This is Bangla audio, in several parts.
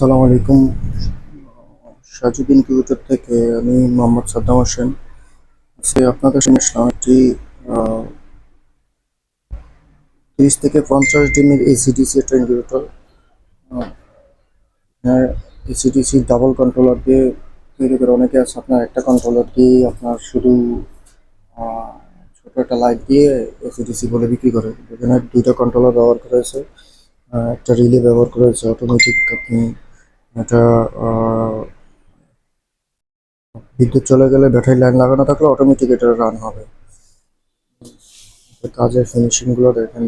আসসালামু আলাইকুম। সাজুদ্দিন কিউটার থেকে আমি মোহাম্মদ সাদ্দাম হোসেন। আজকে আপনাদের সামনে আসলাম একটি তিরিশ থেকে পঞ্চাশ ডিমের এসিডিসি একটা ইনকিউটার এসিডিসি ডাবল কন্ট্রোলার দিয়ে তৈরি করে অনেকে আছে, আপনার একটা কন্ট্রোলার দিয়ে আপনার শুধু ছোট একটা লাইট দিয়ে এসিডিসি বলে বিক্রি করে। এখানে দুইটা কন্ট্রোলার ব্যবহার করেছে একটা রিলে ব্যবহার করেছে অটোমেটিক আপনি এটা বিদ্যুৎ চলে গেলে ব্যাটারি লাইন লাগানো থাকলে অটোমেটিক এটা রান হবে। কাজের ফিনিশিংগুলো দেখেন।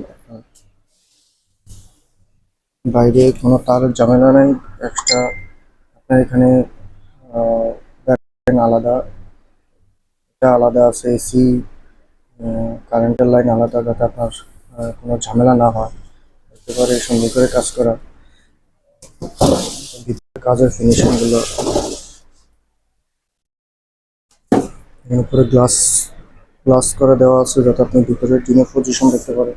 বাইরে কোনো তার ঝামেলা নেই এক্সট্রা আপনার এখানে আলাদা, এটা আলাদা আছে এসি কারেন্টের লাইন আলাদা যাতে আপনার কোনো ঝামেলা না হয়। একেবারে সুন্দর করে কাজ করা। কাজের ফিনিশিংগুলো। উপরে গ্লাস গ্লাস করে দেওয়া আছে যাতে আপনি ভিতরে টিনের পজিশন দেখতে পারেন।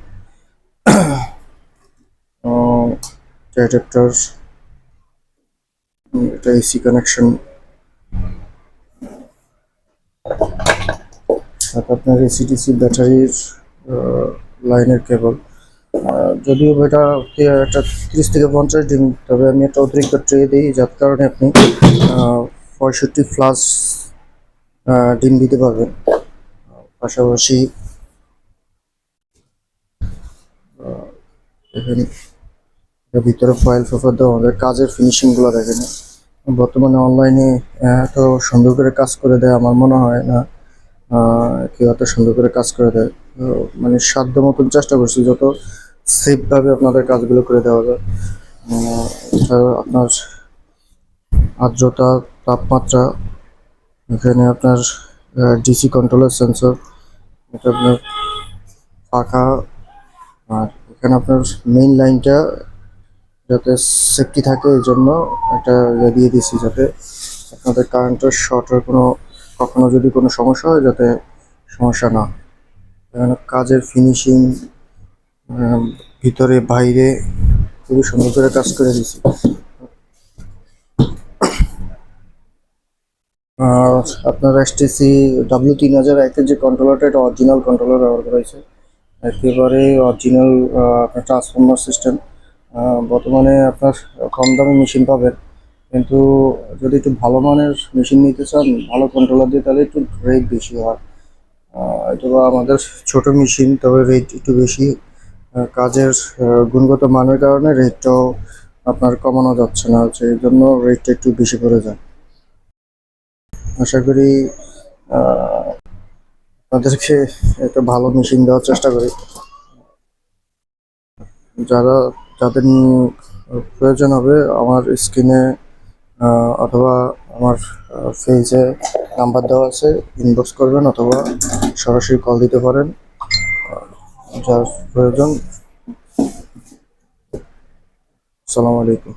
অ্যাডাপ্টার এটা এসি কানেকশন আপনার এসিডিসি ব্যাটারির লাইনের কেবল যদিও এটা একটা তিরিশ থেকে পঞ্চাশ ডিম, তবে আমি একটা অতিরিক্ত ট্রে দিই, যার কারণে আপনি পঁয়ষট্টি ফ্লাস ডিম দিতে পারবেন। পাশাপাশি এখানে ভিতরে ফয়েল পেপার দেওয়া আমাদের কাজের ফিনিশিংগুলো দেখেন। বর্তমানে অনলাইনে এত সুন্দর করে কাজ করে দেয়, আমার মনে হয় না কেউ এত সুন্দর করে কাজ করে দেয়। মানে সাধ্য মতন চেষ্টা করছি, যত সেফ ভাবে আপনাদের কাজগুলো করে দেওয়া যায় আপনার আর্দ্রতা, তাপমাত্রা, এখানে আপনার ডিসি কন্ট্রোলার সেন্সর এটা আপনার পাখা, আর এখানে আপনার মেইন লাইনটা যাতে সেফটি থাকে, এই জন্য একটা ইয়ে দিয়ে দিছি যাতে আপনাদের কারেন্টের শর্টের কোনো, কখনো যদি কোনো সমস্যা হয়, যাতে সমস্যা না। এখানে কাজের ফিনিশিং ভিতরে, বাইরে খুবই সুন্দর করে কাজ করে আর আপনার এসটিসি ডাব্লিউ তিন হাজার একের যে কন্ট্রোলারটা এটা অরিজিনাল কন্ট্রোলার ব্যবহার করা হয়েছে। একেবারে অরিজিনাল আপনার ট্রান্সফর্মার সিস্টেম বর্তমানে আপনার কম দামে মেশিন পাবেন। কিন্তু যদি একটু ভালো মানের মেশিন নিতে চান, ভালো কন্ট্রোলার দিয়ে, তাহলে একটু রেট বেশি হয়। হয়তো আমাদের ছোট মেশিন তবে রেট একটু বেশি। কাজের গুণগত মানের কারণে রেটটাও আপনার কমানো যাচ্ছে না, সেই জন্য রেটটা একটু বেশি পড়ে যায়। আশা করি আপনাদেরকে একটা ভালো মেশিন দেওয়ার চেষ্টা করি। যারা, যাদের প্রয়োজন হবে আমার স্ক্রিনে অথবা আমার ফেজে নাম্বার দেওয়া আছে ইনবক্স করবেন অথবা সরাসরি কল দিতে পারেন। যার প্রয়োজন। আসসালামু আলাইকুম।